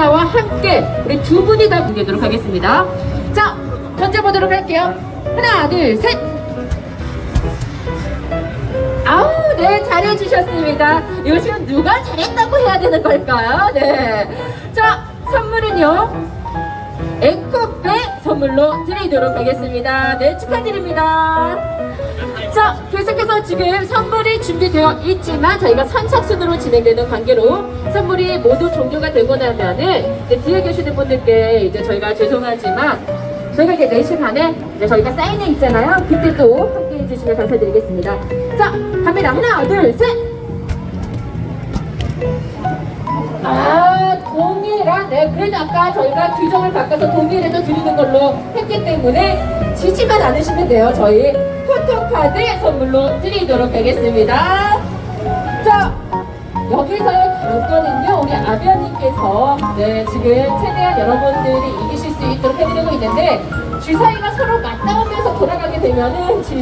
카메라와 함께 우리 두 분이 다 공개하도록 하겠습니다. 자, 던져보도록 할게요. 하나, 둘, 셋. 아우, 네, 잘해주셨습니다. 요즘 누가 잘했다고 해야 되는 걸까요? 네. 자, 선물은요. 에코백 선물로 드리도록 하겠습니다. 네, 축하드립니다. 자, 계속해서 지금 선물이 준비되어 있지만 저희가 선착순으로 진행되는 관계로 선물이 모두 종료가 되고 나면은 이제 뒤에 계시는 분들께 이제 저희가 죄송하지만 저희가 이제 4시 반에 이제 저희가 사인회 있잖아요. 그때 또 함께 해주시면 감사드리겠습니다. 자, 갑니다. 하나, 둘, 셋! 그래도 아까 저희가 규정을 바꿔서 동일해도 드리는 걸로 했기 때문에 지지만 않으시면 돼요. 저희 포토카드 선물로 드리도록 하겠습니다. 자, 여기서의 관건은요, 우리 아비아님께서, 네, 지금 최대한 여러분들이 이기실 수 있도록 해드리고 있는데, 주사위가 서로 맞닿으면서 돌아가게 되면은 질